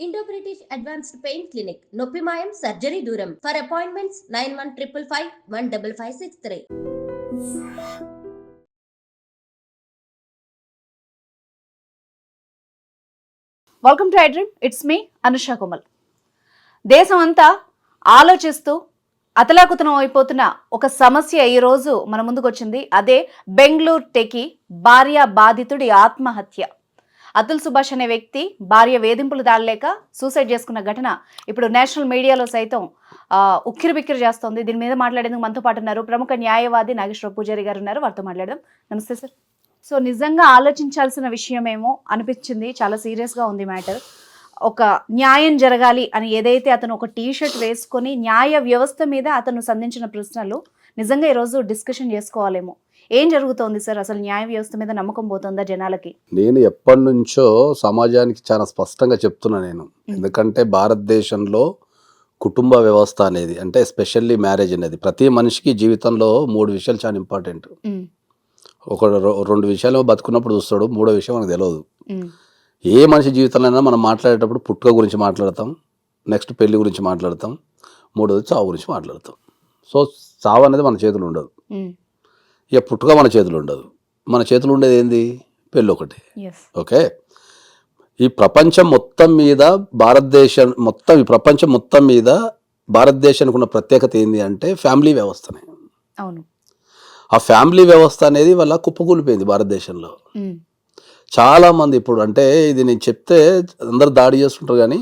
Indo British advanced pain clinic నొప్పి మాయం surgery దూరం. For appointments nine one triple five one double five six three welcome to iDream it's me Anusha కుమల్ దేశం అంతా ఆలోచిస్తూ అతలాకుతనం అయిపోతున్న ఒక సమస్య ఈ రోజు మన ముందుకు వచ్చింది అదే బెంగళూరు టెకి భార్య బాధితుడి ఆత్మహత్య. అతుల్ సుభాష్ అనే వ్యక్తి భార్య వేధింపులు దాడలేక సూసైడ్ చేసుకున్న ఘటన ఇప్పుడు నేషనల్ మీడియాలో సైతం ఉక్కిరి బిక్కిరి చేస్తోంది. దీని మీద మాట్లాడేందుకు మనతో పాటు ఉన్నారు ప్రముఖ న్యాయవాది నాగేశ్వర పూజారి గారు ఉన్నారు. వారితో మాట్లాడదాం. నమస్తే సార్. సో నిజంగా ఆలోచించాల్సిన విషయమేమో అనిపించింది. చాలా సీరియస్గా ఉంది మ్యాటర్. ఒక న్యాయం జరగాలి అని ఏదైతే అతను ఒక టీ షర్ట్ వేసుకొని న్యాయ వ్యవస్థ మీద అతను సంధించిన ప్రశ్నలు నిజంగా ఈరోజు డిస్కషన్ చేసుకోవాలేమో. ఏం జరుగుతోంది సార్? అసలు న్యాయ వ్యవస్థ మీద నమ్మకం పోతుందా జనాలకి? నేను ఎప్పటి నుంచో సమాజానికి చాలా స్పష్టంగా చెప్తున్నా నేను. ఎందుకంటే భారతదేశంలో కుటుంబ వ్యవస్థ అనేది అంటే ఎస్పెషల్లీ మ్యారేజ్ అనేది ప్రతి మనిషికి జీవితంలో మూడు విషయాలు చాలా ఇంపార్టెంట్. ఒక రెండు విషయాలు బతుకున్నప్పుడు చూస్తాడు మూడో విషయం మనకు తెలియదు ఏ మనిషి జీవితంలో మనం మాట్లాడేటప్పుడు పుట్టుక గురించి మాట్లాడతాం నెక్స్ట్ పెళ్ళి గురించి మాట్లాడతాం మూడోది చావు గురించి మాట్లాడతాం. సో చావు అనేది మన చేతులు ఉండదు. ఇక పుట్టుక మన చేతులు ఉండదు. మన చేతులు ఉండేది ఏంది? పెళ్ళి ఒకటి. ఓకే? ఈ ప్రపంచం మొత్తం మీద భారతదేశం మొత్తం ఈ ప్రపంచం మొత్తం మీద భారతదేశానికి ఉన్న ప్రత్యేకత ఏంది అంటే ఫ్యామిలీ వ్యవస్థనే. అవును. ఆ ఫ్యామిలీ వ్యవస్థ అనేది వల్ల కుప్పకూలిపోయింది భారతదేశంలో. చాలా మంది ఇప్పుడు అంటే ఇది నేను చెప్తే అందరు దాడి చేస్తుంటారు కానీ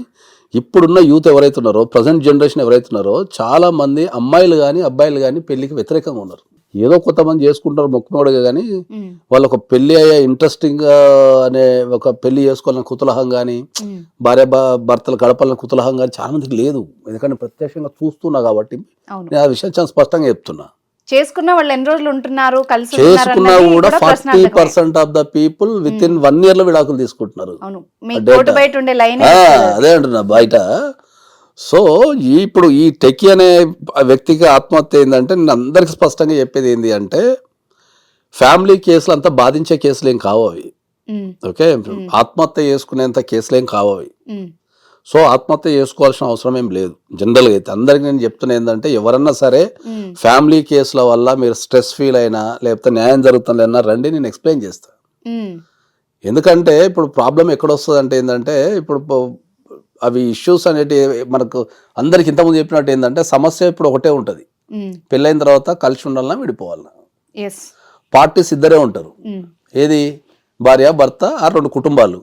ఇప్పుడున్న యూత్ ఎవరైతే ఉన్నారో ప్రజెంట్ జనరేషన్ ఎవరైతే ఉన్నారో చాలా మంది అమ్మాయిలు కానీ అబ్బాయిలు కానీ పెళ్ళికి వ్యతిరేకంగా ఉన్నారు. ఏదో కొంతమంది చేసుకుంటారు మొక్కుమోడుగా కానీ ఉమ్, వాళ్ళు ఒక పెళ్ళి అయ్యే ఇంట్రెస్టింగ్ అనే ఒక పెళ్ళి చేసుకోవాలని కుతూహలం కానీ భార్య భర్తలు గడపాలని కుతూహలం కానీ చాలా మందికి లేదు. ఎందుకంటే ప్రత్యక్షంగా చూస్తున్నా కాబట్టి నేను ఆ విషయం చాలా స్పష్టంగా చెప్తున్నా. చేసుకున్న వాళ్ళు ఎన్ని రోజులు ఉంటున్నారు కలిసి చేసుకున్నా కూడా forty. Percent of the people with in one ఇయర్లో విడాకులు తీసుకుంటున్నారు. అదే అంటున్నా బయట. సో ఇప్పుడు ఈ టెక్కి అనే వ్యక్తికి ఆత్మహత్య ఏంటంటే నేను అందరికి స్పష్టంగా చెప్పేది ఏంటి అంటే ఫ్యామిలీ కేసులు అంతా బాధించే కేసులు ఏం కావు అవి. ఓకే? ఆత్మహత్య చేసుకునేంత కేసులు ఏం కావు అవి. సో ఆత్మహత్య చేసుకోవాల్సిన అవసరం ఏం లేదు. జనరల్గా అయితే అందరికి నేను చెప్తున్నా ఏంటంటే ఎవరన్నా సరే ఫ్యామిలీ కేసుల వల్ల మీరు స్ట్రెస్ ఫీల్ అయినా లేకపోతే న్యాయం జరుగుతుందన్నా రండి నేను ఎక్స్ప్లెయిన్ చేస్తాను ఎందుకంటే ఇప్పుడు ప్రాబ్లం ఎక్కడ వస్తుంది అంటే ఏంటంటే ఇప్పుడు అవి ఇష్యూస్ అనేటి మనకు అందరికి ఇంతకుముందు చెప్పినట్టు ఏంటంటే సమస్య ఇప్పుడు ఒకటే ఉంటుంది. పెళ్ళైన తర్వాత కలిసి ఉండాలన్నా విడిపోవాలన్నా. పార్టీస్ ఇద్దరే ఉంటారు. ఏది? భార్య భర్త ఆ రెండు కుటుంబాలు.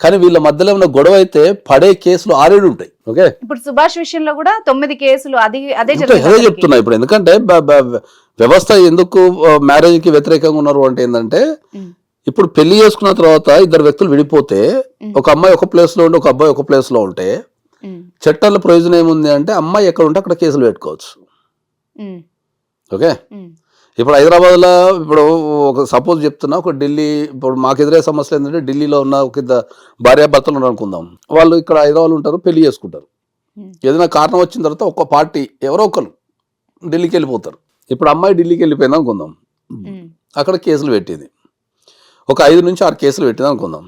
కానీ వీళ్ళ మధ్యలో ఉన్న గొడవ అయితే పడే కేసులు ఆరేడు ఉంటాయి. ఓకే? ఇప్పుడు సుభాష్ విషయంలో కూడా తొమ్మిది కేసులు అది అదే అదే. చెప్తున్నా ఇప్పుడు. ఎందుకంటే వ్యవస్థ ఎందుకు మ్యారేజ్కి వ్యతిరేకంగా ఉన్నారు అంటే ఏంటంటే ఇప్పుడు పెళ్ళి చేసుకున్న తర్వాత ఇద్దరు వ్యక్తులు విడిపోతే ఒక అమ్మాయి ఒక ప్లేస్లో ఉండి ఒక అబ్బాయి ఒక ప్లేస్లో ఉంటే చట్టాల ప్రయోజనం ఏముంది అంటే అమ్మాయి ఎక్కడ ఉంటే అక్కడ కేసులు పెట్టుకోవచ్చు. ఓకే? ఇప్పుడు హైదరాబాద్లో ఇప్పుడు ఒక సపోజ్ చెప్తున్నా ఒక ఢిల్లీ ఇప్పుడు మాకు ఎదురే సమస్య ఏంటంటే ఢిల్లీలో ఉన్న ఒక ఇద్దరు భార్యాభర్తలు ఉన్నారు అనుకుందాం. వాళ్ళు ఇక్కడ హైదరాబాద్ ఉంటారు పెళ్ళి చేసుకుంటారు. ఏదైనా కారణం వచ్చిన తర్వాత ఒక పార్టీ ఎవరో ఒకరు ఢిల్లీకి వెళ్ళిపోతారు. ఇప్పుడు అమ్మాయి ఢిల్లీకి వెళ్ళిపోయింది అనుకుందాం. అక్కడ కేసులు పెట్టింది. ఒక ఐదు నుంచి ఆరు కేసులు పెట్టింది అనుకుందాం.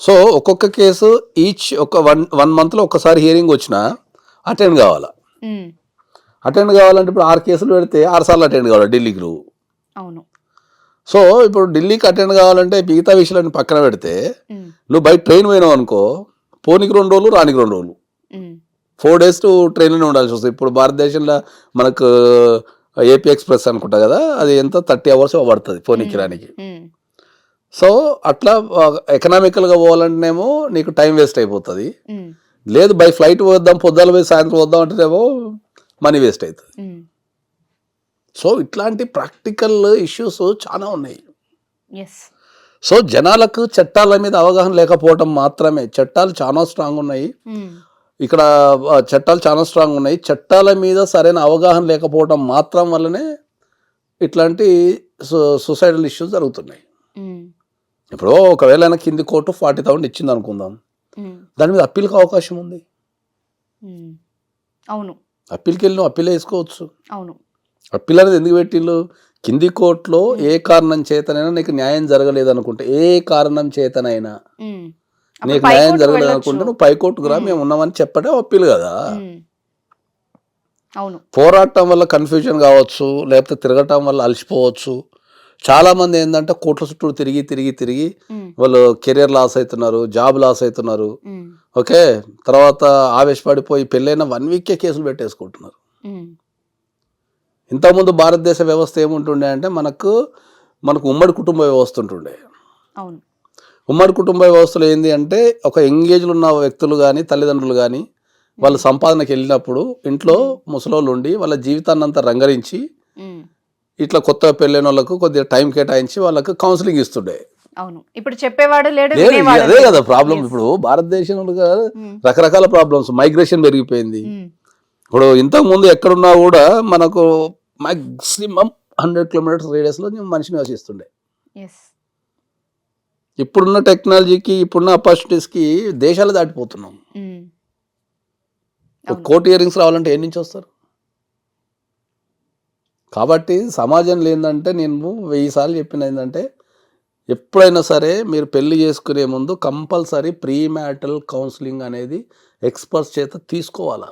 సో ఒక్కొక్క కేసు ఈచ్ ఒక వన్ వన్ మంత్లో ఒక్కసారి హియరింగ్ వచ్చినా అటెండ్ కావాలా? అటెండ్ కావాలంటే ఇప్పుడు ఆరు కేసులు పెడితే ఆరు సార్లు అటెండ్ కావాలి ఢిల్లీకి నువ్వు అవును. సో ఇప్పుడు ఢిల్లీకి అటెండ్ కావాలంటే మిగతా విషయాలను పక్కన పెడితే నువ్వు బయట ట్రైన్ పోయినావు అనుకో పోనీకి రెండు రోజులు రానికి రెండు రోజులు. ఫోర్ డేస్ ట్రైన్లోనే ఉండాల్సి వస్తుంది. ఇప్పుడు భారతదేశంలో మనకు ఏపీ ఎక్స్ప్రెస్ అనుకుంటా కదా అది ఎంత? థర్టీ అవర్స్ పడుతుంది పోనీకి రానికి. సో అట్లా ఎకనామికల్గా పోవాలంటేనేమో నీకు టైం వేస్ట్ అయిపోతుంది. లేదు బై ఫ్లైట్ పోద్దాం పొద్దుల పోయి సాయంత్రం వద్దాం అంటేనేమో మనీ వేస్ట్ అవుతుంది సో ఇట్లాంటి ప్రాక్టికల్ ఇష్యూస్ చాలా ఉన్నాయి. సో జనాలకు చట్టాల మీద అవగాహన లేకపోవడం మాత్రమే. చట్టాలు చాలా స్ట్రాంగ్ ఉన్నాయి. ఇక్కడ చట్టాలు చాలా స్ట్రాంగ్ ఉన్నాయి. చట్టాల మీద సరైన అవగాహన లేకపోవడం మాత్రం వల్లనే ఇట్లాంటి సూసైడల్ ఇష్యూస్ జరుగుతున్నాయి. ఇప్పుడు ఒకవేళ ఆయన కింది కోర్టు ఫార్టీ థౌసండ్ ఇచ్చింది అనుకుందాం. దాని మీద అప్పీల్కి అవకాశం ఉంది. అవును. అప్పీల్కి వెళ్ళి నువ్వు అప్పీల్ వేసుకోవచ్చు. అవును. అప్పీల్ అనేది ఎందుకు పెట్టిళ్ళు కింది కోర్టులో ఏ కారణం చేతనైనా నీకు న్యాయం జరగలేదు అనుకుంటే ఏ కారణం చేతనైనా నీకు న్యాయం జరగలేదు. అనుకుంటే నువ్వు పైకోర్టుకు రా మేము. ఉన్నామని చెప్పడే అప్పీల్ కదా. అవును. పోరాటం వల్ల కన్ఫ్యూజన్ కావచ్చు లేకపోతే తిరగటం వల్ల అలసిపోవచ్చు. చాలా మంది ఏంటంటే కోట్ల చుట్టూ తిరిగి తిరిగి తిరిగి. వాళ్ళు కెరియర్ లాస్ అవుతున్నారు జాబ్ లాస్ అవుతున్నారు. ఓకే తర్వాత ఆవేశపడిపోయి పెళ్ళైన వన్ వీకే కేసులు పెట్టేసుకుంటున్నారు. ఇంతకుముందు భారతదేశ వ్యవస్థ ఏముంటుండే అంటే మనకు మనకు ఉమ్మడి కుటుంబ వ్యవస్థ ఉంటుండే ఉమ్మడి కుటుంబ వ్యవస్థలో ఏంది అంటే ఒక ఎంగేజ్లు ఉన్న వ్యక్తులు కానీ తల్లిదండ్రులు కానీ వాళ్ళ సంపాదనకి వెళ్ళినప్పుడు ఇంట్లో ముసలోళ్ళు ఉండి వాళ్ళ జీవితాన్ని అంతా రంగరించి. ఇట్లా కొత్త పెళ్ళైన వాళ్ళకు కొద్దిగా టైం కేటాయించి వాళ్ళకు కౌన్సిలింగ్ ఇస్తుండే అవును ఇప్పుడు చెప్పేవాడు లేడు అదే. కదా ప్రాబ్లం. ఇప్పుడు భారతదేశంలో ఉమ్. రకరకాల ప్రాబ్లమ్స్ మైగ్రేషన్ పెరిగిపోయింది ఉమ్. ఇప్పుడు ఇంతకు ముందు ఎక్కడున్నా కూడా మనకు మాక్సిమం హండ్రెడ్ కిలోమీటర్స్ రేడియస్లో మనిషి నివసిస్తుండే ఇప్పుడున్న టెక్నాలజీకి ఇప్పుడున్న ఆపర్చునిటీస్కి దేశాలు దాటిపోతున్నాం. కోటి ఇయరింగ్స్ రావాలంటే ఏ నుంచి వస్తారు కాబట్టి సమాజంలో ఏంటంటే నేను వెయ్యి సార్లు చెప్పిన ఏంటంటే ఎప్పుడైనా సరే మీరు పెళ్ళి చేసుకునే ముందు కంపల్సరీ ప్రీ మ్యాటల్ కౌన్సిలింగ్ అనేది ఎక్స్పర్ట్స్ చేత తీసుకోవాలా.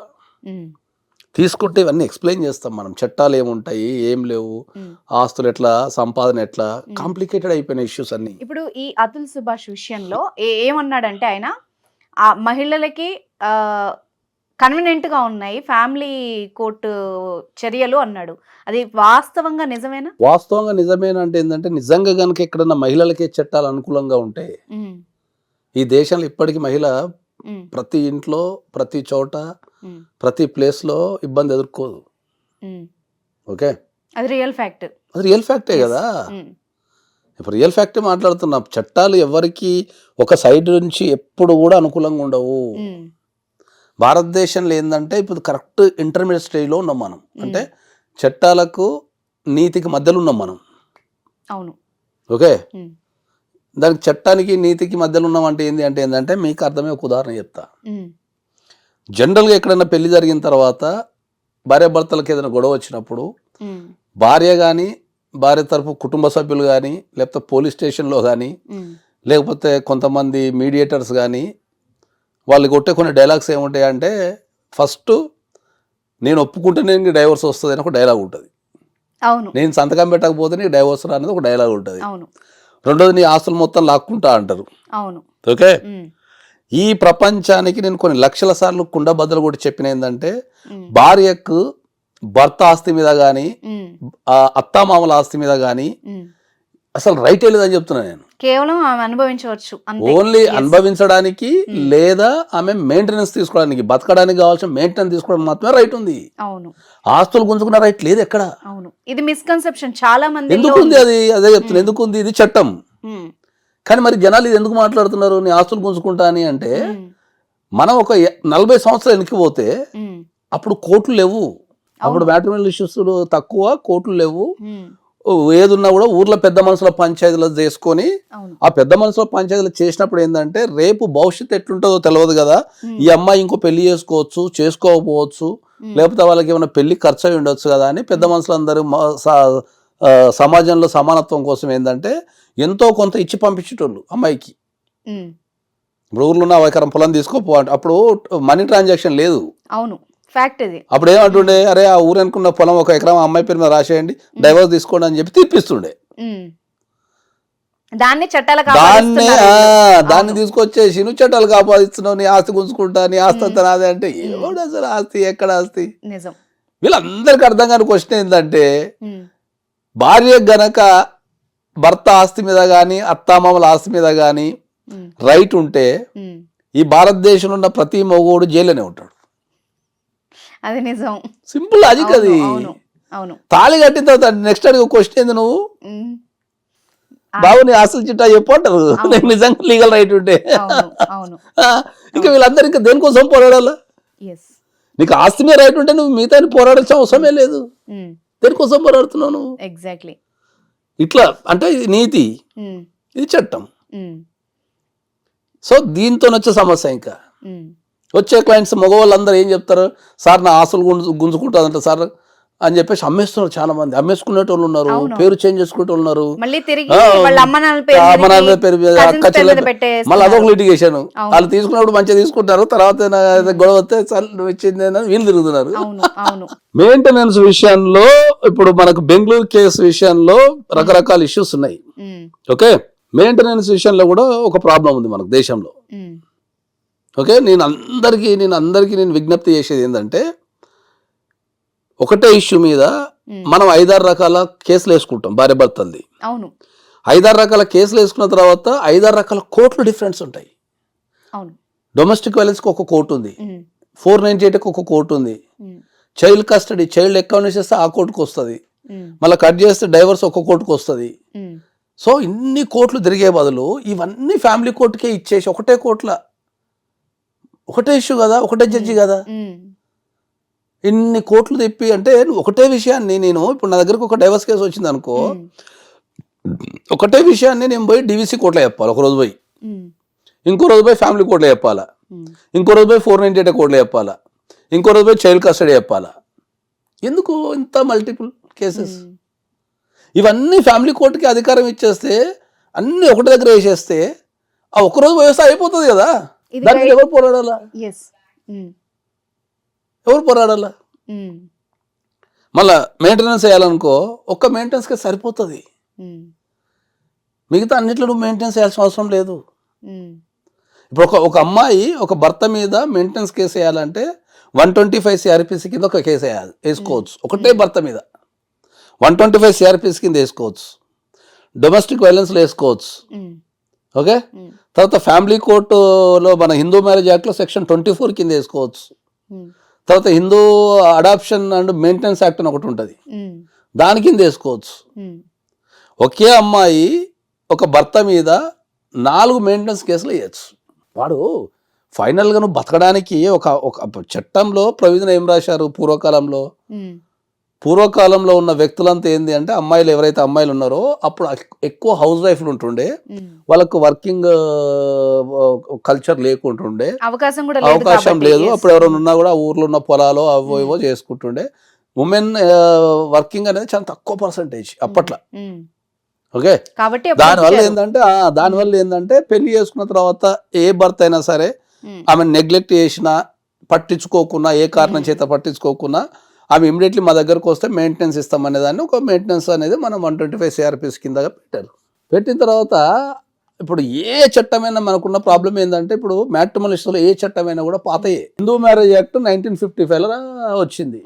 తీసుకుంటే ఇవన్నీ ఎక్స్ప్లెయిన్ చేస్తాం మనం చట్టాలు ఏముంటాయి ఏం లేవు. ఆస్తులు ఎట్లా సంపాదన ఎట్లా కాంప్లికేటెడ్ అయిపోయిన ఇష్యూస్ అన్ని ఇప్పుడు ఈ అతుల్ సుభాష్ విషయంలో ఏమన్నాడంటే ఆయన ఆ మహిళలకి కన్వీనియంట్గా ఉన్నాయి. ఫ్యామిలీ కోర్టు చర్యలు అన్నాడు. అది వాస్తవంగా నిజమేనా? వాస్తవంగా నిజమేనంటే ఏంటంటే నిజంగా కనుక ఎక్కడన్నా మహిళలకే చట్టాలు అనుకూలంగా ఉంటే. ఈ దేశంలో ఇప్పటికీ మహిళ. ప్రతి ఇంట్లో ప్రతి చోట. ప్రతి ప్లేస్లో ఇబ్బంది ఎదుర్కోదు. ఓకే? అది రియల్ ఫ్యాక్ట్. అది రియల్ ఫ్యాక్టే కదా? ఇప్పుడు రియల్ ఫ్యాక్టే మాట్లాడుతున్నాం. చట్టాలు ఎవరికి ఒక సైడ్ నుంచి ఎప్పుడు కూడా అనుకూలంగా ఉండవు. భారతదేశంలో ఏంటంటే ఇప్పుడు కరెక్ట్ ఇంటర్మీడియట్ స్టేజ్లో ఉన్నాం మనం అంటే చట్టాలకు నీతికి మధ్యలో ఉన్నాం మనం అవును ఓకే. దానికి చట్టానికి నీతికి మధ్యలో ఉన్నాం అంటే ఏంటి అంటే ఏంటంటే మీకు అర్థమే ఒక ఉదాహరణ చెప్తా. జనరల్గా ఎక్కడైనా పెళ్ళి జరిగిన తర్వాత భార్యాభర్తలకు ఏదైనా గొడవ వచ్చినప్పుడు. భార్య కానీ భార్య తరపు కుటుంబ సభ్యులు కానీ లేకపోతే పోలీస్ స్టేషన్లో కానీ. లేకపోతే కొంతమంది మీడియేటర్స్ కానీ వాళ్ళు కొట్టే కొన్ని డైలాగ్స్ ఏముంటాయి అంటే ఫస్ట్ నేను ఒప్పుకుంటే నీకు డైవర్స్ వస్తుంది అని ఒక డైలాగ్ ఉంటుంది అవును నేను సంతకం పెట్టకపోతే నీకు డైవర్స్ రా అనేది ఒక డైలాగ్ ఉంటుంది అవును రెండోది నీ ఆస్తులు మొత్తం లాక్కుంటా అంటారు అవును ఓకే. ఈ ప్రపంచానికి నేను కొన్ని లక్షల సార్లు కుండ బద్దలు కూడా చెప్పిన ఏంటంటే. భార్యకు భర్త ఆస్తి మీద కానీ. అత్తామామల ఆస్తి మీద కానీ. అసలు రైటే లేదని చెప్తున్నా నేను. కేవలం ఆమె అనుభవించవచ్చు. ఓన్లీ. అనుభవించడానికి లేదా ఆమె మెయింటెనెన్స్ తీసుకోవడానికి బతకడానికి కావాల్సిన మెయింటెనెన్స్ తీసుకోవడానికి మాత్రమే రైట్ ఉంది. అవును. ఆస్తులు గుంజుకున్న రైట్ లేదు ఎక్కడ? అవును. ఇది మిస్కన్సెప్షన్ చాలా మంది ఎందుకు ఉంది అది? అదే చెప్తున్నా. ఎందుకు ఉంది? ఇది చట్టం. కానీ మరి జనాలు ఇది ఎందుకు మాట్లాడుతున్నారు? నీ ఆస్తులు గుంజుకుంటా అని అంటే మనం ఒక నలభై సంవత్సరాలు వెనక్కి పోతే అప్పుడు కోట్లు లేవు. అప్పుడు మ్యాట్రిమోనల్ ఇష్యూస్ తక్కువ కోట్లు లేవు. ఏదున్నా కూడా ఊర్లో పెద్ద మనుషుల పంచాయతీలు చేసుకొని ఆ పెద్ద మనుషుల పంచాయతీలు చేసినప్పుడు ఏంటంటే రేపు భవిష్యత్తు ఎట్లుంటుందో తెలియదు కదా. ఈ అమ్మాయి ఇంకో పెళ్ళి చేసుకోవచ్చు చేసుకోకపోవచ్చు లేకపోతే వాళ్ళకి ఏమైనా పెళ్ళి ఖర్చు అయి ఉండొచ్చు కదా అని పెద్ద మనుషులందరూ సమాజంలో సమానత్వం కోసం ఏంటంటే ఎంతో కొంత ఇచ్చి పంపించేటోళ్ళు అమ్మాయికి. ఇప్పుడు ఊర్లో ఉన్న ఎకరం పొలం తీసుకోపో అప్పుడు మనీ ట్రాన్సాక్షన్ లేదు. అవును. ఫ్యాక్ట్ ఇది అప్పుడు ఏమంటుండే అరే ఆ ఊరు అనుకున్న పొలం ఒక ఎకరం అమ్మాయి పేరు మీద రాసేయండి డైవర్స్ తీసుకోండి అని చెప్పి తీర్పిస్తుండే. దాన్ని చట్టాలకు దాన్ని. దాన్ని. తీసుకొచ్చేసి నువ్వు చట్టాలు కాపాదిస్తున్నావు నీ ఆస్తి గుంజుకుంటా నీ ఆస్తి అంతా నాదే అంటే ఎవడు అసలు ఆస్తి ఎక్కడ ఆస్తి నిజం వీళ్ళందరికీ అర్థం కాని క్వశ్చన్ ఏంటంటే. భార్య గనక భర్త ఆస్తి మీద కానీ అత్తామామల ఆస్తి మీద కానీ. రైట్ ఉంటే. ఈ భారతదేశంలో ఉన్న ప్రతి మగోడు జైల్లోనే ఉంటాడు అది నిజం. సింపుల్ లాజిక్ అవును, అది అవును అవును. తాళి కట్టిన తర్వాత నెక్స్ట్ అడిగి క్వశ్చన్ ఏంది నువ్వు? ఉమ్. బాబు నీ ఆస్తులు చిట్టా చెప్పు అంటారు నీకు నిజంగా లీగల్ రైట్ ఉంటే ఇంకా వీళ్ళందరూ ఇంకా దేనికోసం పోరాడాలా? నీకు ఆస్తి మీద రైట్ ఉంటే నువ్వు మిగతా పోరాడాల్సిన అవసరమే లేదు. దేనికోసం పోరాడుతున్నావు నువ్వు? ఎగ్జాక్ట్లీ ఇట్లా అంటే ఇది నీతి. ఇది చట్టం. సో దీంతో వచ్చే సమస్య ఇంకా. వచ్చే క్లయింట్స్ మగవాళ్ళందరూ ఏం చెప్తారు? సార్ నా ఆస్తులు గుంజు గుంజుకుంటుందంట సార్ అని చెప్పేసి అమ్మేస్తున్నారు చాలా మంది అమ్మేసుకునేటోళ్ళు ఉన్నారు. పేరు చేంజ్ చేసుకునేటోళ్ళు ఉన్నారు. అమ్మ నాన్న పేరు అక్క. మళ్ళీ అదొక లిటిగేషన్. వాళ్ళు తీసుకున్నప్పుడు మంచిగా తీసుకుంటారు. తర్వాత గొడవ వస్తే నువ్వు ఇచ్చింది వీళ్ళు తిరుగుతున్నారు. మెయింటెనెన్స్ విషయంలో ఇప్పుడు మనకు బెంగళూరు కేసు విషయంలో రకరకాల ఇష్యూస్ ఉన్నాయి. ఓకే మెయింటెనెన్స్ విషయంలో కూడా ఒక ప్రాబ్లం ఉంది మనకు దేశంలో. ఓకే? నేను అందరికీ నేను అందరికీ నేను విజ్ఞప్తి చేసేది ఏంటంటే ఒకటే ఇష్యూ మీద. మనం ఐదారు రకాల కేసులు వేసుకుంటాం భార్య భర్తలది. అవును. ఐదారు రకాల కేసులు వేసుకున్న తర్వాత ఐదారు రకాల కోర్టులు డిఫరెన్స్ ఉంటాయి. అవును. డొమెస్టిక్ వైలెన్స్కి ఒక కోర్టు ఉంది. ఫోర్ నైన్టీ ఎయిట్కి ఒక కోర్టు ఉంది. చైల్డ్ కస్టడీ చైల్డ్ అకౌంట్ చేస్తే ఆ కోర్టుకు వస్తుంది. మళ్ళీ కట్ చేస్తే డైవర్స్ ఒక కోర్టుకు వస్తుంది. సో ఇన్ని కోర్టులు తిరిగే బదులు ఇవన్నీ ఫ్యామిలీ కోర్టుకే ఇచ్చేసి ఒకటే కోర్టుల ఒకటే ఇష్యూ కదా ఒకటే జడ్జి కదా. ఇన్ని కోట్లు తెప్పి అంటే ఒకటే విషయాన్ని నేను ఇప్పుడు నా దగ్గరకు ఒక డైవర్స్ కేసు వచ్చింది అనుకో ఒకటే విషయాన్ని నేను పోయి డివిసి కోర్టులో చెప్పాలి ఒక రోజు పోయి. ఇంకో రోజు పోయి ఫ్యామిలీ కోర్టులో చెప్పాలా? ఇంకో రోజు పోయి ఫోర్ నైన్టీ ఎయిట్ కోర్టులో చెప్పాలా? ఇంకో రోజు పోయి చైల్డ్ కస్టడీ చెప్పాలా? ఎందుకు ఇంత మల్టిపుల్ కేసెస్. ఇవన్నీ ఫ్యామిలీ కోర్టుకి అధికారం ఇచ్చేస్తే అన్ని ఒకటి దగ్గర వేసేస్తే ఆ ఒక్క రోజు వ్యవస్థ అయిపోతుంది కదా. దానికి. ఎవరు పోరాడాలా? ఎవరు పోరాడాలా? మళ్ళా మెయింటెనెన్స్ చేయాలనుకో ఒక్క మెయింటెనెన్స్కి సరిపోతుంది. మిగతా అన్నిట్లో నువ్వు మెయింటెనెన్స్ చేయాల్సిన అవసరం లేదు. ఇప్పుడు ఒక ఒక అమ్మాయి ఒక భర్త మీద మెయింటెనెన్స్ కేసు వేయాలంటే వన్ ట్వంటీ ఫైవ్ సిఆర్పిసి కింద ఒక కేసు వేయాలి వేసుకోవచ్చు. ఒకటే భర్త మీద. వన్ ట్వంటీ ఫైవ్ సిఆర్పిసి కింద వేసుకోవచ్చు. డొమెస్టిక్ వైలెన్స్లో వేసుకోవచ్చు. ఓకే? తర్వాత ఫ్యామిలీ కోర్టులో మన హిందూ మ్యారేజ్ యాక్ట్లో సెక్షన్ ట్వంటీ ఫోర్ కింద వేసుకోవచ్చు. తర్వాత Hindu adoption and maintenance act అని ఒకటి ఉంటుంది. దాని కింద వేసుకోవచ్చు. ఒకే అమ్మాయి ఒక భర్త మీద నాలుగు మెయింటెనెన్స్ కేసులు వేయచ్చు. వాడు ఫైనల్గా నువ్వు బతకడానికి ఒక ఒక చట్టంలో ప్రవిజన ఏం రాశారు పూర్వకాలంలో? పూర్వకాలంలో ఉన్న వ్యక్తులంతా ఏంది అంటే అమ్మాయిలు ఎవరైతే అమ్మాయిలు ఉన్నారో అప్పుడు ఎక్- ఎక్కువ హౌస్ వైఫ్లు ఉంటుండే. వాళ్ళకు వర్కింగ్ కల్చర్ లేకుంటుండే. అవకాశం కూడా లేదు అవకాశం లేదు. అప్పుడు ఎవరైనా ఉన్నా కూడా ఊర్లో ఉన్న పొలాలు అవో ఇవో చేసుకుంటుండే. ఉమెన్ వర్కింగ్ అనేది చాలా తక్కువ పర్సంటేజ్ అప్పట్లో. ఓకే? కాబట్టి దానివల్ల. ఏంటంటే దానివల్ల ఏంటంటే పెళ్ళి చేసుకున్న తర్వాత ఏ భర్త అయినా సరే ఆమె నెగ్లెక్ట్ చేసినా పట్టించుకోకున్నా ఏ కారణం చేత పట్టించుకోకున్నా ఆమె ఇమీడియట్లీ మా దగ్గరకు వస్తే మెయింటెనెన్స్ ఇస్తామనే దాన్ని ఒక మెయింటెనెన్స్ అనేది మనం వన్ ట్వంటీ ఫైవ్ సిఆర్పిస్ కింద పెట్టారు. పెట్టిన తర్వాత ఇప్పుడు ఏ చట్టమైనా మనకున్న ప్రాబ్లం ఏంటంటే ఇప్పుడు మ్యాట్రిమోనిస్టులో ఏ చట్టమైనా కూడా పాతయే. Hindu marriage act nineteen fifty ఫైవ్లో వచ్చింది.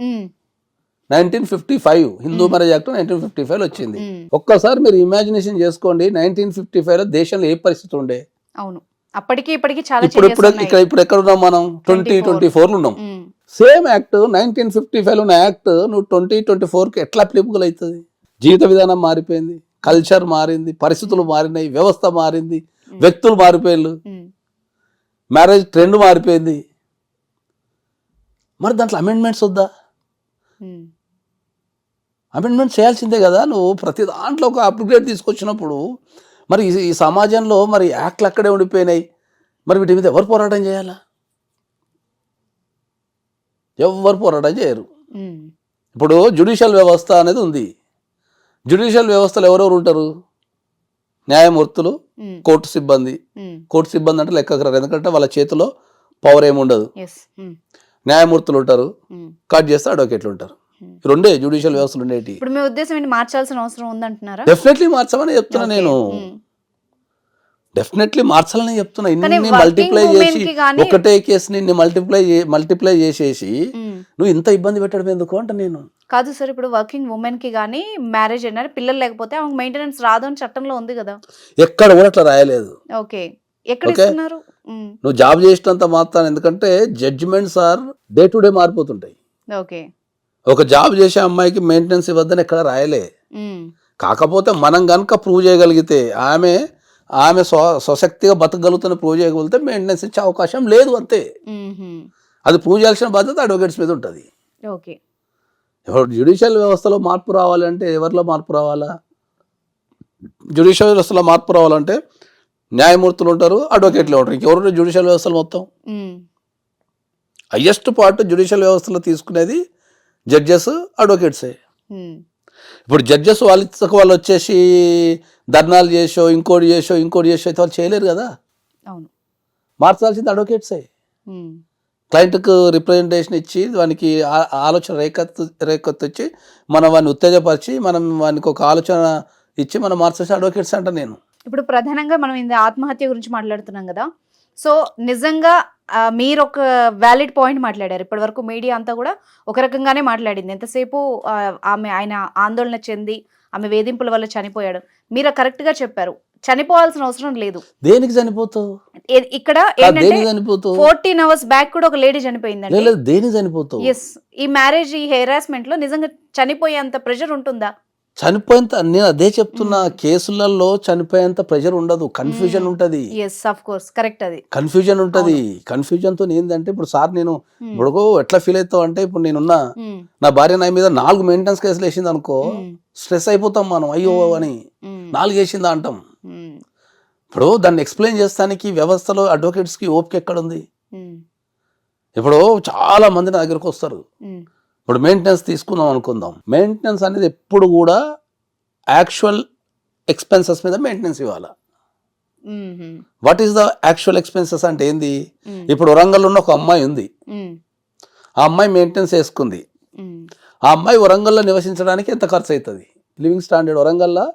Nineteen fifty five Hindu marriage act nineteen fifty five వచ్చింది. ఒక్కసారి మీరు ఇమాజినేషన్ చేసుకోండి నైన్టీన్ ఫిఫ్టీ ఫైవ్లో దేశంలో ఏ పరిస్థితి ఉండే? అవును. అప్పటికి ఇప్పటికి చాలా ఇప్పుడు ఇప్పుడు. ఇక్కడ ఇప్పుడు ఎక్కడ ఉన్నాం మనం? ట్వంటీ 24. ట్వంటీ ఫోర్ ఉన్నాం. Same act nineteen fifty five ఉన్న యాక్ట్ నువ్వు ట్వంటీ ట్వంటీ ఫోర్కి ఎట్లా అప్లికబుల్ అవుతుంది? జీవిత విధానం మారిపోయింది కల్చర్ మారింది పరిస్థితులు మారినాయి వ్యవస్థ మారింది వ్యక్తులు మారిపోయారు మ్యారేజ్ ట్రెండ్ మారిపోయింది. మరి దాంట్లో అమెండ్మెంట్స్ వద్దా? అమెండ్మెంట్ చేయాల్సిందే కదా నువ్వు ప్రతి దాంట్లో ఒక అప్గ్రేడ్ తీసుకొచ్చినప్పుడు మరి ఈ- ఈ సమాజంలో మరి యాక్ట్లు అక్కడే ఉండిపోయినాయి. మరి వీటి మీద ఎవరు పోరాటం చేయాలా? ఎవరు పోరాటం చేయరు. ఇప్పుడు జుడిషియల్ వ్యవస్థ అనేది ఉంది. జుడిషియల్ వ్యవస్థలో ఎవరెవరు ఉంటారు? న్యాయమూర్తులు కోర్టు సిబ్బంది. కోర్టు సిబ్బంది అంటే లెక్కకు రారు ఎందుకంటే వాళ్ళ చేతిలో పవర్ ఏమి ఉండదు. న్యాయమూర్తులు ఉంటారు. కట్ చేస్తే అడ్వకేట్లు ఉంటారు. రెండే జుడిషియల్ వ్యవస్థలు ఉండేటి ఇప్పుడు మీ ఉద్దేశం మార్చాల్సిన అవసరం ఉందంటున్నారా? డెఫినెట్లీ మార్చమని చెప్తున్నా నేను. డెఫినెట్లీ మార్చాలని చెప్తున్నా. ఇన్ని మల్టిప్లై చేసి ఒకటే కేసుని ఇన్ని మల్టిప్లై మల్టిప్లై చేసేసి. నువ్వు ఇంత ఇబ్బంది పెట్టడం ఎందుకు అంట నేను. కాదు సార్ ఇప్పుడు వర్కింగ్ ఉమెన్కి కానీ మ్యారేజ్ అయినా పిల్లలు లేకపోతే ఆమెకు మెయింటెనెన్స్ రాదు అని చట్టంలో ఉంది కదా. ఎక్కడ కూడా అట్లా రాయలేదు. ఓకే. ఎక్కడ. ఇస్తున్నారు నువ్వు జాబ్ చేసినంత మాత్రం ఎందుకంటే judgments are day to day మారిపోతుంటాయి. ఓకే. ఒక జాబ్ చేసే అమ్మాయికి మెయింటెనెన్స్ ఇవ్వద్దని ఎక్కడ రాయలే. కాకపోతే మనం కనుక ప్రూవ్ చేయగలిగితే ఆమె ఆమె స్వ స్వశక్తిగా బతకగలుగుతున్న ప్రూవ్ చేయగలిగితే మెయింటెనెన్స్ ఇచ్చే అవకాశం లేదు అంతే. అది ప్రూవ్ చేయాల్సిన బాధ్యత అడ్వకేట్స్ మీద ఉంటుంది. ఓకే. జ్యుడిషియల్ వ్యవస్థలో మార్పు రావాలంటే ఎవరిలో మార్పు రావాలా? జ్యుడిషియల్ వ్యవస్థలో మార్పు రావాలంటే న్యాయమూర్తులు ఉంటారు అడ్వకేట్లు ఉంటారు. ఇంకెవరు జ్యుడిషియల్ వ్యవస్థలు మొత్తం? హయ్యెస్ట్ పార్ట్ జ్యుడిషియల్ వ్యవస్థలో తీసుకునేది జడ్జెస్ అడ్వకేట్సే ఇప్పుడు జడ్జెస్ వాళ్ళ వాళ్ళు వచ్చేసి ధర్నాలు చేసో ఇంకోటి చేసో ఇంకోటి చేసో అయితే వాళ్ళు చేయలేరు కదా. అవును. మార్చాల్సింది అడ్వకేట్సే క్లయింట్కు రిప్రజెంటేషన్ ఇచ్చి వానికి ఆ- ఆలోచన రేకెత్తు రేకెత్తిచ్చి మనం వాడిని ఉత్తేజపరిచి మనం వానికి ఒక ఆలోచన ఇచ్చి మనం మార్చేసి అడ్వకేట్స్ అంట నేను. ఇప్పుడు ప్రధానంగా మనం ఇది ఆత్మహత్య గురించి మాట్లాడుతున్నాం కదా. సో నిజంగా మీరు ఒక వ్యాలిడ్ పాయింట్ మాట్లాడారు. ఇప్పటి వరకు మీడియా అంతా కూడా ఒక రకంగానే మాట్లాడింది. ఎంతసేపు ఆమె ఆయన ఆందోళన చెంది ఆమె వేధింపుల వల్ల చనిపోయాడు. మీరు correct గా చెప్పారు. చనిపోవాల్సిన అవసరం లేదు. దేనికి చనిపోతావు? ఇక్కడ ఫోర్టీన్ అవర్స్ బ్యాక్ కూడా ఒక లేడీ చనిపోయిందండి. దేనికి చనిపోతావు? ఎస్ ఈ మ్యారేజ్ ఈ హెరాస్మెంట్లో నిజంగా చనిపోయేంత ప్రెషర్ ఉంటుందా? చనిపోయేంత నేను అదే చెప్తున్నా కేసులలో చనిపోయేంత ప్రెషర్ ఉండదు. కన్ఫ్యూజన్ మ్మ్. ఉంటది. కరెక్ట్ అది. కన్ఫ్యూజన్ ఉంటది. కన్ఫ్యూజన్తో ఏంటంటే ఇప్పుడు సార్ నేను Hmm. ఇప్పుడు ఎట్లా ఫీల్ అవుతావు అంటే ఇప్పుడు నేనున్నా నా భార్య నా మీద నాలుగు మెయింటెనెన్స్ కేసులు వేసింది అనుకో స్ట్రెస్ అయిపోతాం మనం. అయ్యో Hmm. అని నాలుగు వేసిందా అంటాం. ఇప్పుడు దాన్ని ఎక్స్ప్లెయిన్ చేస్తానికి వ్యవస్థలో అడ్వకేట్స్కి ఓపిక ఎక్కడ ఉంది ఉమ్, ఇప్పుడు చాలా మంది నా దగ్గరకు వస్తారు. ఇప్పుడు మెయింటెనెన్స్ తీసుకుందాం అనుకుందాం. మెయింటెనెన్స్ అనేది ఎప్పుడు కూడా యాక్చువల్ ఎక్స్పెన్సెస్ మీద మెయింటెనెన్స్ ఇవ్వాలి? What is the actual expenses అంటే ఏంది? ఇప్పుడు వరంగల్లో ఉన్న ఒక అమ్మాయి ఉంది. ఆ అమ్మాయి మెయింటెనెన్స్ వేసుకుంది ఆ అమ్మాయి వరంగల్లో నివసించడానికి ఎంత ఖర్చు అవుతుంది లివింగ్ స్టాండర్డ్ వరంగల్లో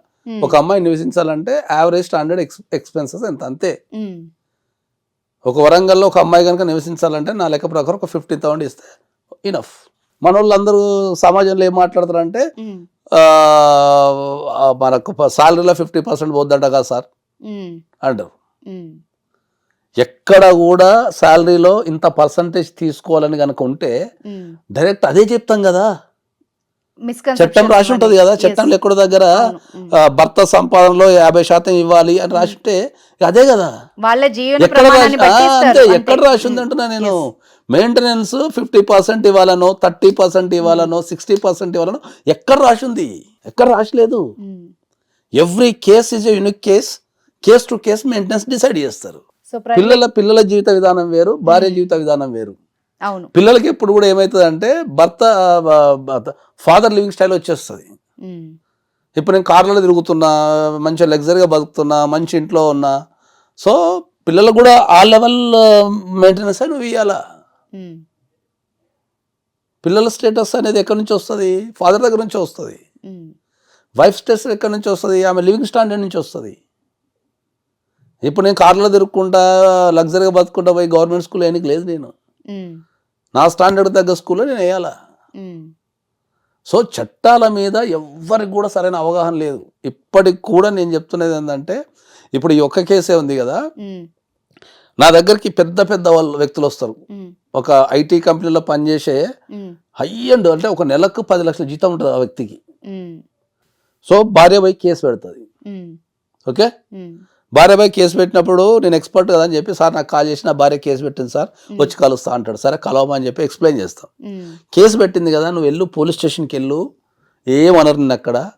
ఒక అమ్మాయి నివసించాలంటే యావరేజ్ స్టాండర్డ్ ఎక్స్ ఎక్స్పెన్సెస్ ఎంత? అంతే. ఒక వరంగల్లో ఒక అమ్మాయి కనుక నివసించాలంటే నా లెక్క ప్రకారం ఒక ఫిఫ్టీ థౌసండ్ ఇస్తే ఇనఫ్ మన వాళ్ళందరూ సమాజంలో ఏం మాట్లాడతారంటే మనకు సాలరీలో ఫిఫ్టీ పర్సెంట్ పోద్దంట కదా సార్ అంటారు ఎక్కడ కూడా శాలరీలో ఇంత పర్సంటేజ్ తీసుకోవాలని కనుక ఉంటే. డైరెక్ట్ అదే చెప్తాం కదా చట్టం రాసి ఉంటుంది కదా. చట్టంలో. ఎక్కడో దగ్గర భర్త సంపాదనలో యాభై శాతం ఇవ్వాలి అని రాసి ఉంటే అదే కదా వాళ్ళ జీవన ఎక్కడ రాసి- అంతే ఎక్కడ. రాసి ఉంది ఉమ్, అంటున్నా నేను. మెయింటెనెన్స్ ఫిఫ్టీ పర్సెంట్ ఇవ్వాలనో థర్టీ పర్సెంట్ ఇవ్వాలనో సిక్స్టీ పర్సెంట్ ఇవ్వాలనో ఎక్కడ రాసి ఉంది ఎక్కడ రాసలేదు. Every case is a unique case case to case maintenance decide చేస్తారు. పిల్లల పిల్లల జీవిత విధానం వేరు భార్య జీవిత విధానం వేరు. అవును. పిల్లలకి ఎప్పుడు కూడా ఏమవుతుంది అంటే భర్త ఫాదర్ లివింగ్ స్టైల్ వచ్చేస్తుంది. ఇప్పుడు నేను కార్లలో తిరుగుతున్నా మంచిగా లగ్జరీగా బతుకుతున్నా మంచి ఇంట్లో ఉన్నా సో పిల్లలకు కూడా ఆ లెవెల్ మెయింటెనెన్స్ నువ్వు ఇవ్వాలా పిల్లల స్టేటస్ అనేది ఎక్కడి నుంచి వస్తుంది? ఫాదర్ దగ్గర నుంచి వస్తుంది. వైఫ్ స్టేటస్ ఎక్కడి నుంచి వస్తుంది? ఆమె లివింగ్ స్టాండర్డ్ నుంచి వస్తుంది. ఇప్పుడు నేను కార్లో తిరుక్కుంటా లగ్జరీగా బతుకుంటా పోయి గవర్నమెంట్ స్కూల్ వేయడానికి లేదు నేను. నా స్టాండర్డ్ తగ్గ స్కూల్లో నేను వేయాలా? సో చట్టాల మీద ఎవ్వరికి కూడా సరైన అవగాహన లేదు. ఇప్పటికి కూడా నేను చెప్తున్నది ఏంటంటే ఇప్పుడు ఈ ఒక్క కేసే ఉంది కదా? నా దగ్గరికి పెద్ద పెద్ద వాళ్ళు వ్యక్తులు వస్తారు. ఒక ఐటీ కంపెనీలో పనిచేసే హై అండ్ అంటే ఒక నెలకు పది లక్షల జీతం ఉంటుంది ఆ వ్యక్తికి. సో భార్య పోయి కేసు పెడుతుంది. ఓకే? భార్య పోయి కేసు పెట్టినప్పుడు నేను ఎక్స్పర్ట్ కదా అని చెప్పి సార్ నాకు కాల్ చేసి నా భార్య కేసు పెట్టింది సార్ వచ్చి కలుస్తా అంటాడు. సరే కలవమని చెప్పి ఎక్స్ప్లెయిన్ చేస్తాం. కేసు పెట్టింది కదా నువ్వు వెళ్ళు పోలీస్ స్టేషన్కి వెళ్ళు. ఏమనరు నిన్ను అక్కడ.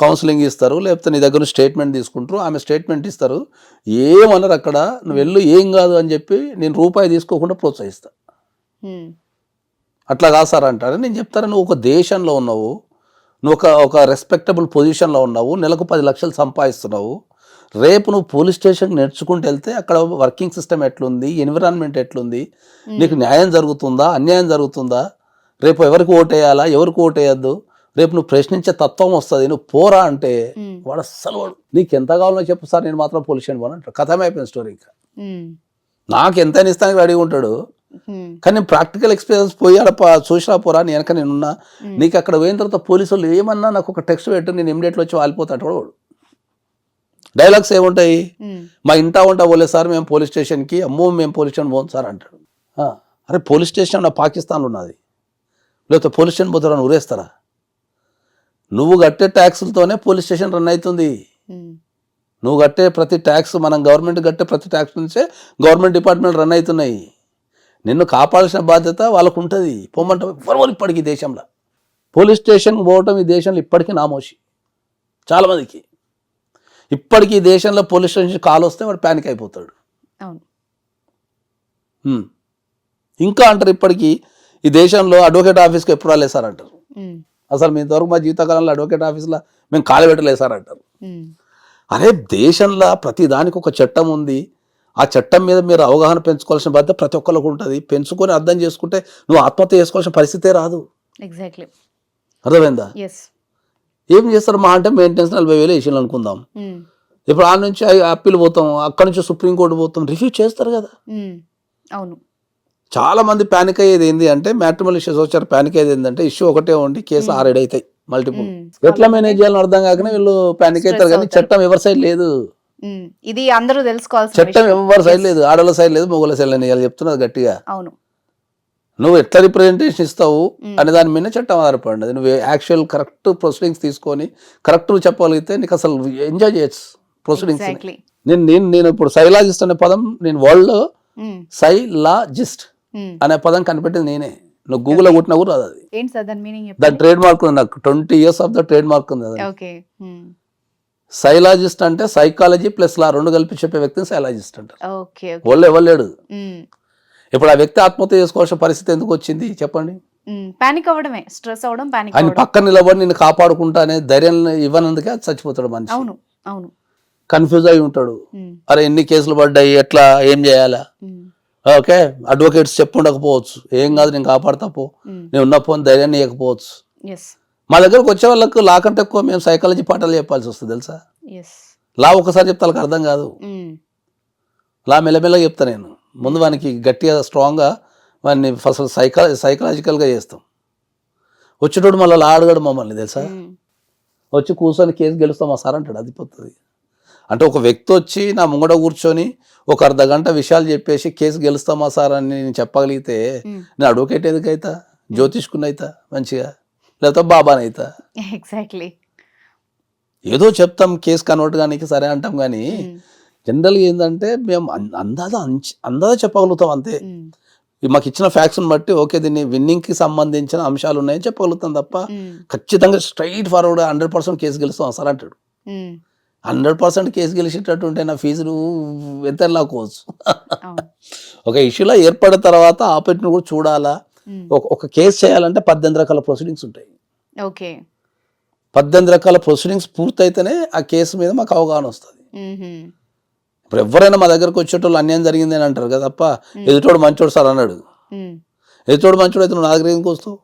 కౌన్సిలింగ్ ఇస్తారు లేకపోతే నీ దగ్గర స్టేట్మెంట్ తీసుకుంటారు ఆమె స్టేట్మెంట్ ఇస్తారు. ఏమనరు అక్కడ నువ్వు వెళ్ళు ఏం కాదు అని చెప్పి నేను రూపాయి తీసుకోకుండా ప్రోత్సహిస్తా. అట్లా కాదు సార్ అంటారు. నేను చెప్తాను నువ్వు ఒక దేశంలో ఉన్నావు నువ్వు ఒక ఒక రెస్పెక్టబుల్ పొజిషన్లో ఉన్నావు నెలకు పది లక్షలు సంపాదిస్తున్నావు. రేపు నువ్వు పోలీస్ స్టేషన్కి నేర్చుకుంటూ వెళ్తే అక్కడ వర్కింగ్ సిస్టమ్ ఎట్లుంది ఎన్విరాన్మెంట్ ఎట్లుంది నీకు న్యాయం జరుగుతుందా అన్యాయం జరుగుతుందా? రేపు ఎవరికి ఓటేయాలా ఎవరికి ఓటేయద్దు రేపు నువ్వు ప్రశ్నించే తత్వం వస్తుంది నువ్వు పోరా అంటే వాడు అస్సలు వాడు నీకు ఎంత కావాలో చెప్పు సార్ నేను మాత్రం పోలీస్ స్టేషన్ పోను అంటాడు. కథమే అయిపోయింది స్టోరీ ఇంకా నాకు ఎంత ఇస్తానికి రెడీగా ఉంటాడు. కానీ నేను ప్రాక్టికల్ ఎక్స్పీరియన్స్ పోయి ప- చూసినా పోరా నేను వెనక నేనున్నా నీకు అక్కడ పోయిన తర్వాత పోలీసు వాళ్ళు ఏమన్నా నాకు ఒక టెక్స్ట్ పెట్టు నేను ఇమీడియట్లో వచ్చి వాలిపోతా అంటాడు వాడు. డైలాగ్స్ ఏముంటాయి? మా ఇంటా ఉంటా పోలే సార్ మేము పోలీస్ స్టేషన్కి అమ్మో మేము పోలీస్ స్టేషన్ పోం సార్ అంటాడు. అరే పోలీస్ స్టేషన్ నా పాకిస్తాన్లో ఉన్నది. లేకపోతే పోలీస్ స్టేషన్ పోతారని ఊరేస్తారా? నువ్వు కట్టే ట్యాక్సులతోనే పోలీస్ స్టేషన్ రన్ అవుతుంది. నువ్వు కట్టే ప్రతి ట్యాక్స్ మనం గవర్నమెంట్ కట్టే ప్రతి ట్యాక్స్ నుంచే గవర్నమెంట్ డిపార్ట్మెంట్ రన్ అవుతున్నాయి. నిన్ను కాపాడాల్సిన బాధ్యత వాళ్ళకు ఉంటుంది పొమ్మంటే ఎవరు ఇప్పటికీ దేశంలో. పోలీస్ స్టేషన్కి పోవటం ఈ దేశంలో ఇప్పటికీ నామోషి. చాలామందికి ఇప్పటికీ ఈ దేశంలో పోలీస్ స్టేషన్ కాల్ వస్తే వాడు ప్యానిక్ అయిపోతాడు. ఇంకా అంటారు ఇప్పటికీ ఈ దేశంలో అడ్వకేట్ ఆఫీస్కి ఎప్పుడు రాలేదు సార్ అంటారు అసలు మీ ఇంతవరకు మా జీవితకాలంలో అడ్వకేట్ ఆఫీస్లో మేము కాలు పెట్టలేదు సార్ అంటారు. అరే దేశంలో ప్రతి దానికి ఒక చట్టం ఉంది. ఆ చట్టం మీద మీరు అవగాహన పెంచుకోవాల్సిన బాధ్యత ప్రతి ఒక్కరికి ఉంటుంది. పెంచుకొని అర్థం చేసుకుంటే నువ్వు ఆత్మహత్య చేసుకోవాల్సిన పరిస్థితే రాదు. ఎగ్జాక్ట్లీ అర్థమైందా? ఏం చేస్తారు? మా అంటే మెయింటెనెన్స్ నలభై వేలు వేసిన అనుకుందాం. ఇప్పుడు ఆ నుంచి అప్పీల్ పోతాం అక్కడ నుంచి సుప్రీంకోర్టు పోతాం రివ్యూ చేస్తారు కదా. అవును. చాలా మంది ప్యానిక్ అయ్యేది ఏంటి అంటే మ్యాట్రిమల్ ఇష్యూస్ వచ్చారు ప్యానిక్ అయ్యేది ఏంటంటే ఇష్యూ ఒకటే ఉండి కేసు ఆరేడు అవుతాయి మల్టిపుల్ ఎట్లా మేనేజ్ చేయాలని అర్థం కాకనే వీళ్ళు ప్యానిక్ అవుతారు కానీ చట్టం ఎవరి సైడ్ లేదు. ఇది అందరూ తెలుసుకోవాల్సిన చట్టం. ఎవరి సైడ్ లేదు ఆడవాళ్ళ సైడ్ లేదు మొగల సైడ్ లేదు ఇవాళ చెప్తున్నది గట్టిగా. అవును. నువ్వు ఎట్లా రిప్రజెంటేషన్ ఇస్తావు అనే దాని మీద చట్టం ఆధారపడినది నువ్వు యాక్చువల్ కరెక్ట్ ప్రొసీడింగ్స్ తీసుకొని కరెక్ట్ నువ్వు చెప్పగలిగితే నీకు అసలు ఎంజాయ్ చేయొచ్చు ప్రొసీడింగ్స్ నేను నేను నేను ఇప్పుడు సైలాజిస్ట్ అనే పదం నేను వరల్డ్లో సైలాజిస్ట్ అనే పదం కనిపెట్టింది నేనే. నువ్వు గూగుల్లో కొట్టినా కూడా రాదు అది. దాని ట్రేడ్ మార్క్ ఉంది నాకు. Twenty years of the trade mark ఉంది అది. సైలాజిస్ట్ అంటే సైకాలజీ ప్లస్ లా రెండు కలిపి చెప్పే వ్యక్తిని సైలాజిస్ట్ అంటారు. వాళ్ళు ఇవ్వలేడు ఇప్పుడు ఆ వ్యక్తి ఆత్మహత్య చేసుకోవాల్సిన పరిస్థితి ఎందుకు వచ్చింది? చెప్పండి. పానిక్ అవ్వడమే. స్ట్రెస్ అవ్వడం పానిక్ ఆయన పక్కన నిలబడి నిన్ను కాపాడుకుంటా అనే ధైర్యం ఇవ్వనందుకే చచ్చిపోతాడు మనిషి. అవును అవును. కన్ఫ్యూజ్ అయి ఉంటాడు. అరే ఎన్ని కేసులు పడ్డాయి? ఎట్లా? ఏం చేయాలా? ఓకే అడ్వకేట్స్ చెప్పుండకపోవచ్చు. ఏం కాదు నేను కాపాడుతా పో. నేను ఉన్న పోని ధైర్యాన్ని ఇవ్వకపోవచ్చు మా దగ్గరకు వచ్చే వాళ్ళకు లా కంటే ఎక్కువ మేము సైకాలజీ పాఠాలు చెప్పాల్సి వస్తుంది తెలుసా? లా ఒకసారి చెప్తే వాళ్ళకి అర్థం కాదు. లా మెల్లమెల్లగా చెప్తా నేను. ముందు వానికి గట్టిగా స్ట్రాంగ్గా వాడిని అసలు సైకా సైకలాజికల్గా చేస్తాం. వచ్చేటోడు మళ్ళీ లా అడగడు మమ్మల్ని తెలుసా? వచ్చి కూర్చొని కేసు గెలుస్తామా సార్ అంటాడు అది పోతుంది అంటే ఒక వ్యక్తి వచ్చి నా ముంగడ కూర్చొని ఒక అర్ధ గంట విషయాలు చెప్పేసి కేసు గెలుస్తామా సార్ అని నేను చెప్పగలిగితే నేను అడ్వకేట్ ఎందుకైతా జ్యోతిష్కుని అవుతా మంచిగా? లేకపోతే బాబాని అవుతా ఎగ్జాక్ట్లీ ఏదో చెప్తాం కేసు కన్వర్ట్ కానీ సరే అంటాం కానీ జనరల్గా ఏంటంటే మేము అందాజ అందాజ చెప్పగలుగుతాం అంతే. మాకు ఇచ్చిన ఫ్యాక్ట్స్ని బట్టి ఓకే దీన్ని విన్నింగ్కి సంబంధించిన అంశాలు ఉన్నాయని చెప్పగలుగుతాం తప్ప ఖచ్చితంగా straight forward hundred percent case గెలుస్తాం సార్ అంటాడు. హండ్రెడ్ పర్సెంట్ కేసు గెలిచేటట్టు ఉంటే నా ఫీజులు అవును. ఒక ఇష్యూలో ఏర్పడిన తర్వాత ఆపరేట్ని కూడా చూడాలా? ఒక కేసు చేయాలంటే పద్దెనిమిది రకాల ప్రొసీడింగ్స్ ఉంటాయి. ఓకే. పద్దెనిమిది రకాల ప్రొసీడింగ్స్ పూర్తయితేనే ఆ కేసు మీద మాకు అవగాహన వస్తుంది. ఇప్పుడు ఎవరైనా మా దగ్గరకు వచ్చేటోళ్ళు అన్యాయం జరిగింది అని అంటారు కదా తప్ప ఎదుటోడు మంచోడు సార్ అన్నాడు. ఎదుటోడు మంచోడు అయితే నువ్వు నా దగ్గర ఎందుకు వస్తావు?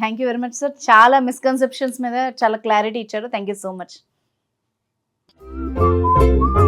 Thank you very much sir చాలా మిస్కన్సెప్షన్స్ మీద చాలా క్లారిటీ ఇచ్చారు. Thank you so much Thank you.